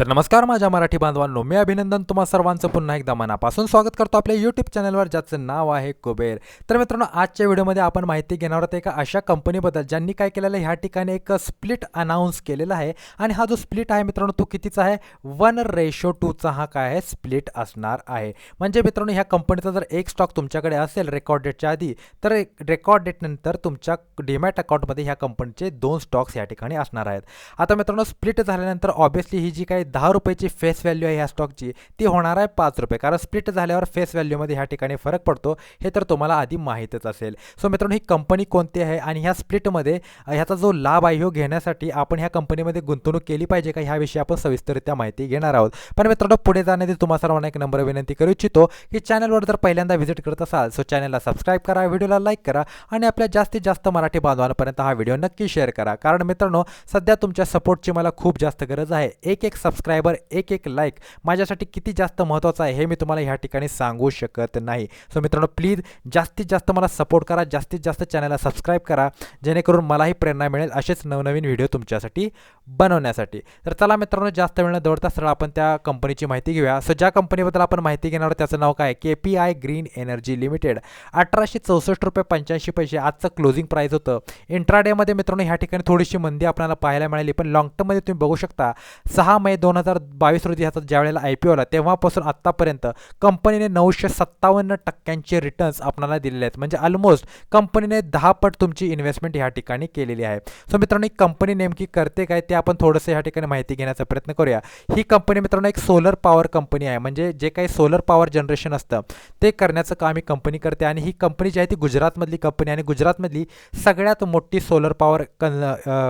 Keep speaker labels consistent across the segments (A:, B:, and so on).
A: तर नमस्कार माझ्या मराठी बांधवांनो. मी अभिनंदन तुम्हा सर्वांचं. पुन्हा एकदा मनापासून स्वागत करतो आपल्या यूट्यूब चॅनलवर ज्याचं नाव आहे कुबेर. तर मित्रांनो आजच्या व्हिडिओमध्ये आपण माहिती घेणार आहोत एका अशा कंपनीबद्दल ज्यांनी काय केलेलं आहे ह्या ठिकाणी एक स्प्लिट अनाऊन्स केलेला आहे. आणि हा जो स्प्लिट आहे मित्रांनो तो कितीचा आहे? वन रेशो टूचा हा काय आहे? स्प्लिट असणार आहे. म्हणजे मित्रांनो ह्या कंपनीचा जर एक स्टॉक तुमच्याकडे असेल रेकॉर्ड डेटच्या आधी तर रेकॉर्ड डेटनंतर तुमच्या डीमॅट अकाउंटमध्ये ह्या कंपनीचे दोन स्टॉक्स या ठिकाणी असणार आहेत. आता मित्रांनो स्प्लिट झाल्यानंतर ऑब्व्हियसली ही जी काही दहा रुपयाची फेस व्हॅल्यू आहे ह्या स्टॉकची ती होणार आहे पाच रुपये. कारण स्प्लिट झाल्यावर फेस व्हॅल्यूमध्ये ह्या ठिकाणी फरक पडतो. हे तर तुम्हाला आधी माहीतच असेल. सो मित्रांनो ही कंपनी कोणती आहे आणि ह्या स्प्लिटमध्ये ह्याचा जो लाभ आहे हो घेण्यासाठी आपण ह्या कंपनीमध्ये गुंतवणूक केली पाहिजे का? ह्याविषयी आपण सविस्तररित्या माहिती घेणार आहोत. पण मित्रांनो पुढे जाण्याची तुम्हाला सर्वांना एक नंबर विनंती करू इच्छितो की चॅनलवर जर पहिल्यांदा व्हिजिट करत असाल सो चॅनलला सबस्क्राईब करा व्हिडिओला लाईक करा आणि आपल्या जास्तीत जास्त मराठी बांधवांपर्यंत हा व्हिडिओ नक्की शेअर करा. कारण मित्रांनो सध्या तुमच्या सपोर्टची मला खूप जास्त गरज आहे. एक एक सबस्क्रायबर एक एक लाईक माझ्यासाठी किती जास्त महत्त्वाचं आहे हे मी तुम्हाला ह्या ठिकाणी सांगू शकत नाही. सो मित्रांनो प्लीज जास्तीत जास्त मला सपोर्ट करा जास्तीत जास्त चॅनलला सबस्क्राईब करा जेणेकरून मलाही प्रेरणा मिळेल असेच नवनवीन व्हिडिओ तुमच्यासाठी बनवण्यासाठी. तर चला मित्रांनो जास्त वेळ न दौडता सरळ आपण त्या कंपनीची माहिती घेऊया. सो ज्या कंपनीबद्दल आपण माहिती घेणार आहोत त्याचं नाव काय? K P I green energy limited. अठराशे चौसष्ट रुपये पंच्याऐंशी पैसे आजचं क्लोजिंग प्राईस होतं. इंट्राडेमध्ये मित्रांनो ह्या ठिकाणी थोडीशी मंदी आपल्याला पाहायला मिळाली पण लॉंग टर्ममध्ये तुम्ही बघू शकता सहा मे दोन हजार बावीस रोजी ह्याचा ज्या वेळेला आय पी ओला तेव्हापासून आत्तापर्यंत कंपनीने नऊशे सत्तावन्न टक्क्यांचे रिटर्न्स आपणाला दिलेले आहेत. म्हणजे ऑलमोस्ट कंपनीने दहा पट तुमची इन्व्हेस्टमेंट ह्या ठिकाणी केलेली आहे. सो मित्रांनो ही कंपनी नेमकी करते काय ते आपण थोडंसं ह्या ठिकाणी माहिती घेण्याचा प्रयत्न करूया. ही कंपनी मित्रांनो एक सोलर पॉवर कंपनी आहे. म्हणजे जे काही सोलर पॉवर जनरेशन असतं ते करण्याचं काम ही कंपनी करते. आणि ही कंपनी जी आहे ती गुजरातमधली कंपनी आणि गुजरातमधली सगळ्यात मोठी सोलर पॉवर कन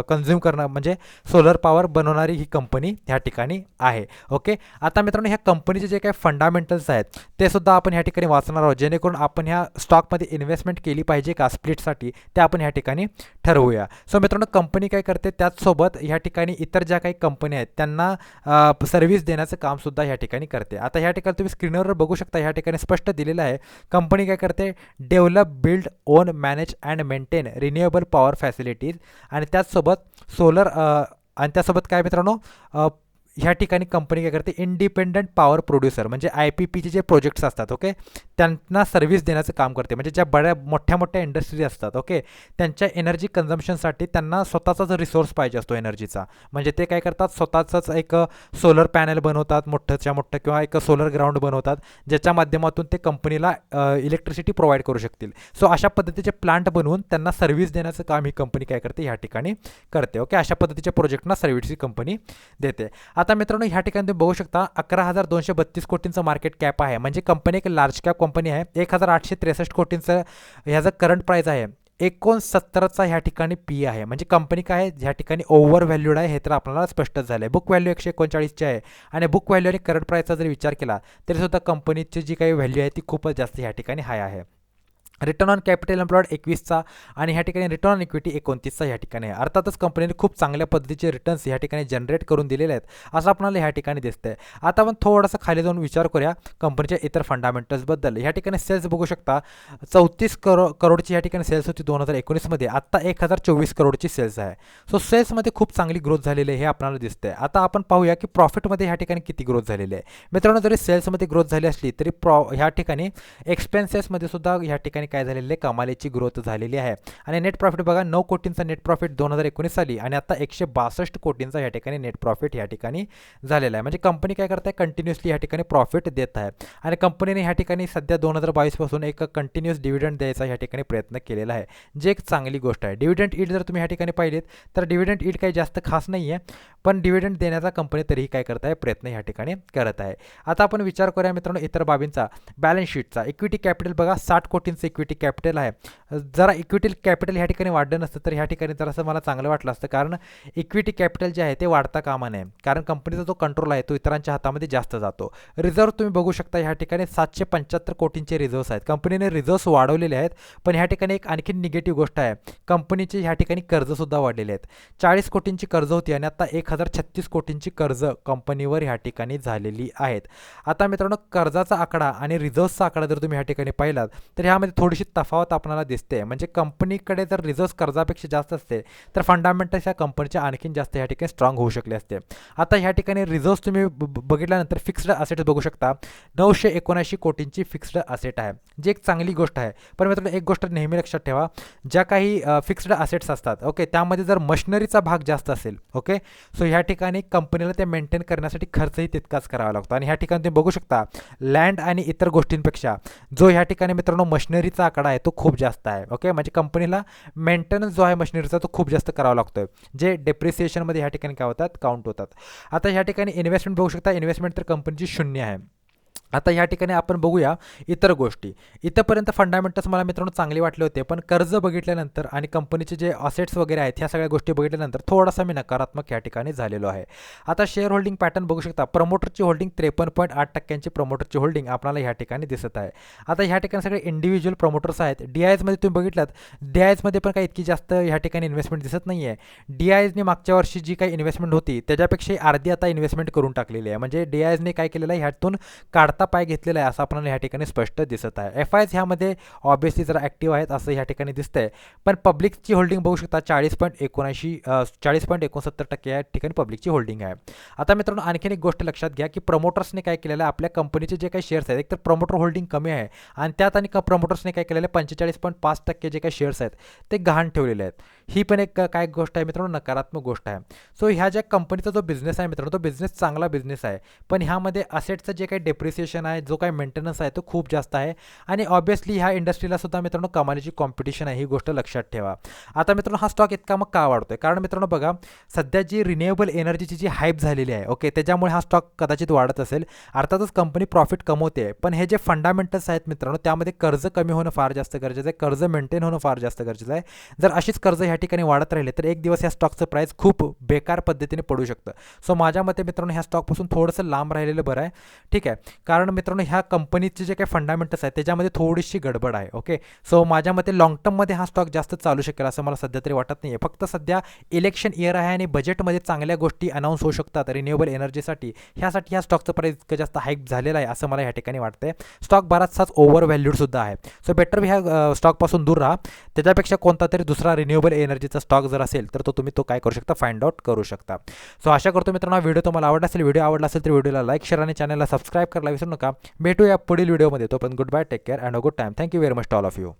A: कन्झ्युम करणं म्हणजे सोलर पॉवर बनवणारी ही कंपनी ह्या ठिकाणी ठिकाणी आहे. ओके आता मित्रांनो ह्या कंपनीचे जे काही फंडामेंटल्स आहेत ते सुद्धा आपण ह्या ठिकाणी वाचणार आहोत. जेणेकरून आपण ह्या स्टॉकमध्ये इन्व्हेस्टमेंट केली पाहिजे का? स्प्लिटसाठी ते आपण ह्या ठिकाणी ठरवूया. सो मित्रांनो कंपनी काय करते? त्याचसोबत ह्या ठिकाणी इतर ज्या काही कंपन्या आहेत त्यांना सर्व्हिस देण्याचं कामसुद्धा ह्या ठिकाणी करते. आता ह्या ठिकाणी तुम्ही स्क्रीनवर बघू शकता ह्या ठिकाणी स्पष्ट दिलेलं आहे. कंपनी काय करते? Develop build own manage and maintain renewable power facilities आणि त्याचसोबत सोलर आणि त्यासोबत काय मित्रांनो? ह्या ठिकाणी कंपनी काय करते? इंडिपेंडंट पॉवर प्रोड्युसर म्हणजे आय पी पीचे जे प्रोजेक्ट्स असतात ओके त्यांना सर्व्हिस देण्याचं काम करते. म्हणजे ज्या बड्या मोठ्या मोठ्या इंडस्ट्रीज असतात ओके त्यांच्या एनर्जी कन्झम्पशनसाठी त्यांना स्वतःचाच रिसोर्स पाहिजे असतो एनर्जीचा म्हणजे ते काय करतात? स्वतःचंच एक सोलर पॅनल बनवतात मोठंच्या मोठं किंवा एक सोलर ग्राउंड बनवतात ज्याच्या माध्यमातून ते कंपनीला इलेक्ट्रिसिटी प्रोव्हाइड करू शकतील. सो अशा पद्धतीचे प्लांट बनवून त्यांना सर्व्हिस देण्याचं काम ही कंपनी काय करते? ह्या ठिकाणी करते ओके अशा पद्धतीच्या प्रोजेक्टना सर्व्हिस ही कंपनी देते. आता मित्रांनो ह्या ठिकाणी तुम्ही बघू शकता अकरा हजार दोनशे बत्तीस कोटींचं मार्केट कॅप आहे. म्हणजे कंपनी एक लार्ज कॅप कंपनी आहे. एक हजार आठशे त्रेसष्ट कोटींचं ह्याचं करंट प्राईस आहे. एकोणसत्तरचा ह्या ठिकाणी पी आहे. म्हणजे कंपनी काय आहे? ह्या ठिकाणी ओव्हर व्हॅल्यूड आहे हे तर आपल्याला स्पष्टच झालं आहे बुक व्हॅल्यू एकशे एकोणचाळीसची आहे. आणि बुक व्हॅल्यू आणि करंट प्राईसचा जर विचार केला तरीसुद्धा कंपनीची जी काही व्हॅल्यू आहे ती खूपच जास्त ह्या ठिकाणी हाय आहे. रिटर्न ऑन कॅपिटल एम्प्लॉयड एकवीसचा आणि ह्या ठिकाणी रिटर्न ऑन इक्विटी एकोणतीसचा ह्या ठिकाणी आहे. अर्थातच कंपनीने खूप चांगल्या पद्धतीचे रिटर्न्स ह्या ठिकाणी जनरेट करून दिलेले आहेत असं आपल्याला ह्या ठिकाणी दिसतंय. आता आपण थोडंसं खाली जाऊन विचार करूया कंपनीच्या इतर फंडामेंटल्सबद्दल ह्या ठिकाणी सेल्स बघू शकता चौतीस करो करोडची ह्या ठिकाणी सेल्स होती दोन हजार एकोणीसमध्ये आत्ता एक हजार चोवीस करोडची सेल्स आहे. सो सेल्समध्ये खूप चांगली ग्रोथ झालेली आहे हे आपल्याला दिसतंय. आता आपण पाहूया की प्रॉफिटमध्ये ह्या ठिकाणी किती ग्रोथ झालेली आहे. मित्रांनो जरी सेल्समध्ये ग्रोथ झाली असली तरी प्रॉ ह्या ठिकाणी एक्सपेन्सेसमध्ये सुद्धा ह्या ठिकाणी काय झालेले आहे ग्रोथ झालेली आहे. आणि नेट प्रॉफिट बघा नऊ कोटींचा नेट प्रॉफिट दोन हजार एकोणीस साली आणि आता एकशे बासष्ट कोटींचा या ठिकाणी नेट प्रॉफिट या ठिकाणी झालेला आहे. म्हणजे कंपनी काय करत आहे कंटिन्युअसली या ठिकाणी प्रॉफिट देत आहे. आणि कंपनीने ह्या ठिकाणी सध्या दोन हजार बावीसपासून एक कंटिन्युअस डिव्हिडंड द्यायचा या ठिकाणी प्रयत्न केलेला आहे. जे एक चांगली गोष्ट आहे. डिव्हिडंड ईड जर तुम्ही ह्या ठिकाणी पाहिलेत तर डिव्हिडंड ईड काही जास्त खास नाही आहे पण डिव्हिडंड देण्याचा कंपनी तरीही काय करत आहे प्रयत्न ह्या ठिकाणी करत आहे. आता आपण विचार करूया मित्रांनो इतर बाबींचा. बॅलन्स शीटचा इक्विटी कॅपिटल बघा साठ कोटींचं इक्विटी इक्विटी कॅपिटल आहे. जरा इक्विटी कॅपिटल ह्या ठिकाणी वाढलं नसतं तर ह्या ठिकाणी जरासं मला चांगलं वाटलं असतं. कारण इक्विटी कॅपिटल जे आहे ते वाढता कामा नये कारण कंपनीचा जो कंट्रोल आहे तो इतरांच्या हातामध्ये जास्त जातो. रिझर्व तुम्ही बघू शकता ह्या ठिकाणी सातशे पंच्याहत्तर कोटींचे रिझर्व्स आहेत. कंपनीने रिझर्व्स वाढवलेले आहेत पण ह्या ठिकाणी एक आणखी निगेटिव्ह गोष्ट आहे. कंपनीचे ह्या ठिकाणी कर्जसुद्धा वाढलेले आहेत. चाळीस कोटींची कर्ज होती आणि आता एक हजार छत्तीस कोटींची कर्ज कंपनीवर ह्या ठिकाणी झालेली आहेत. आता मित्रांनो कर्जाचा आकडा आणि रिझर्व्सचा आकडा जर तुम्ही ह्या ठिकाणी पाहिलात तर ह्यामध्ये थोडं थोडीशी तफावत आपल्याला दिसते. म्हणजे कंपनीकडे जर रिझर्व्ह कर्जापेक्षा जास्त असते तर फंडामेंटल्स या कंपनीच्या आणखीन जास्त ह्या ठिकाणी स्ट्रॉंग होऊ शकले असते. आता ह्या ठिकाणी रिझर्व्ह तुम्ही ब- बघितल्यानंतर फिक्स्ड असेट बघू शकता. नऊशे एकोणऐंशी कोटींची फिक्स्ड असेट आहे. जी एक चांगली गोष्ट आहे. पण मित्रांनो एक गोष्ट नेहमी लक्षात ठेवा. ज्या काही फिक्स्ड असेट्स असतात ओके त्यामध्ये जर मशिनरीचा भाग जास्त असेल ओके सो ह्या ठिकाणी कंपनीला ते मेंटेन करण्यासाठी खर्चही तितकाच करावा लागतो. आणि ह्या ठिकाणी तुम्ही बघू शकता लँड आणि इतर गोष्टींपेक्षा जो ह्या ठिकाणी मित्रांनो मशिनरीचा आकडा आहे तो खूप जास्त आहे ओके म्हणजे कंपनीला मेंटेनन्स जो आहे मशिनरीचा तो खूप जास्त करावा लागतो जे डेप्रिसिएशनमध्ये ह्या ठिकाणी काय होतात? काउंट होतात. आता ह्या ठिकाणी इन्व्हेस्टमेंट बघू शकता इन्व्हेस्टमेंट तर कंपनीची शून्य आहे. आता ह्या ठिकाणी आपण बघूया इतर गोष्टी. इथंपर्यंत फंडामेंटल्स मला मित्रांनो चांगले वाटले होते पण कर्ज बघितल्यानंतर आणि कंपनीचे जे असेट्स वगैरे आहेत ह्या सगळ्या गोष्टी बघितल्यानंतर थोडासा मी नकारात्मक या ठिकाणी झालेलो आहे. आता शेअर होल्डिंग पॅटर्न बघू शकता. प्रमोटरची होल्डिंग त्रेपन्न पॉईंट आठ टक्क्यांची प्रमोटरची होल्डिंग आपल्याला ह्या ठिकाणी दिसत आहे. आता ह्या ठिकाणी सगळे इंडिव्हिज्युअल प्रमोटर्स आहेत. डी आयजमध्ये तुम्ही बघितलात डी आयजमध्ये पण काही इतकी जास्त ह्या ठिकाणी इन्व्हेस्टमेंट दिसत नाही आहे डी आयजने मागच्या वर्षी जी काही इन्व्हेस्टमेंट होती त्याच्यापेक्षा अर्धी आता इन्व्हेस्टमेंट करून टाकलेली आहे. म्हणजे डी आयजने काय केलेलं आहे ह्यातून काढता पाय घेतलेला आहे असं आपल्याला ह्या ठिकाणी स्पष्ट दिसत आहे. एफ आयज ह्यामध्ये ऑब्व्हियसली जरा ॲक्टिव्ह आहेत असं ह्या ठिकाणी दिसतंय. पण पब्लिकची होल्डिंग बघू शकता चाळीस पॉईंट एकोणऐंशी चाळीस पॉईंट एकोणसत्तर टक्के या ठिकाणी पब्लिकची होल्डिंग आहे. आता मित्रांनो आणखीन एक गोष्ट लक्षात घ्या की प्रमोटर्सने काय केलेलं आहे आपल्या कंपनीचे जे काही शेअर्स आहेत एक तर प्रमोटर होल्डिंग कमी आहे आणि त्यात आणि प्रमोटर्सने काय केलेलं आहे पंचेचाळीस पॉईंट पाच टक्के जे काही शेअर्स आहेत ते गहाण ठेवलेले आहेत. ही पण एक काय गोष्ट आहे मित्रांनो नकारात्मक गोष्ट आहे. सो ह्या ज्या कंपनीचा जो बिझनेस आहे मित्रांनो तो बिझनेस चांगला बिझनेस आहे. पण ह्यामध्ये असेटचं जे काही डेप्रिसिएशन आहे जो काही मेंटेनन्स आहे तो खूप जास्त आहे. आणि ऑब्विसली ह्या इंडस्ट्रीला सुद्धा मित्रांनो कमालीची कॉम्पिटिशन आहे ही गोष्ट लक्षात ठेवा. आता मित्रांनो हा स्टॉक इतका मग का वाढतोय? कारण मित्रांनो बघा सध्या जी रिन्युएबल एनर्जीची जी हाईप झालेली आहे ओके त्याच्यामुळे हा स्टॉक कदाचित वाढत असेल. अर्थातच कंपनी प्रॉफिट कमवते पण हे जे फंडामेंटल्स आहेत मित्रांनो त्यामध्ये कर्ज कमी होणं फार जास्त गरजेचं आहे कर्ज मेंटेन होणं फार जास्त गरजेचं आहे. जर अशीच कर्ज ह्या ठिकाणी वाढत राहिले तर एक दिवस या स्टॉकचं प्राईस खूप बेकार पद्धतीने पडू शकतं. सो माझ्या मते मित्रांनो ह्या स्टॉकपासून थोडंसं लांब राहिलेलं बरं आहे. ठीक आहे. कारण कारण मित्रांनो ह्या कंपनीचे जे काही फंडामेंटल्स आहेत त्याच्यामध्ये थोडीशी गडबड आहे ओके सो माझ्या मते लॉंग टर्ममध्ये हा स्टॉक जास्त चालू शकेल असं मला सध्या तरी वाटत नाही आहे फक्त सध्या इलेक्शन इयर आहे आणि बजेटमध्ये चांगल्या गोष्टी अनाऊन्स होऊ शकतात रिन्युएबल एनर्जीसाठी ह्यासाठी ह्या स्टॉकचं प्राईस इतकं जास्त हाईक झालेलं आहे असं मला ह्या ठिकाणी वाटतंय. स्टॉक बराचसाच ओव्हर व्हॅल्यूड सुद्धा आहे. सो बेटर ह्या स्टॉकपासून दूर राहा. त्याच्यापेक्षा कोणता तरी दुसरा रिन्युएबल एनर्जीचा स्टॉक जर असेल तर तो तुम्ही तो काय करू शकता? फाइंड आउट करू शकता. सो आशा करतो मित्रांनो व्हिडिओ तुम्हाला आवडला असेल व्हिडिओ आवडला असेल तर व्हिडिओला लाईक शेअर आणि चॅनलला सबस्क्राईब करायला विसरू नका भेटूया पुढील व्हिडिओमध्ये तो पण good bye take care and a good time thank you very much all of you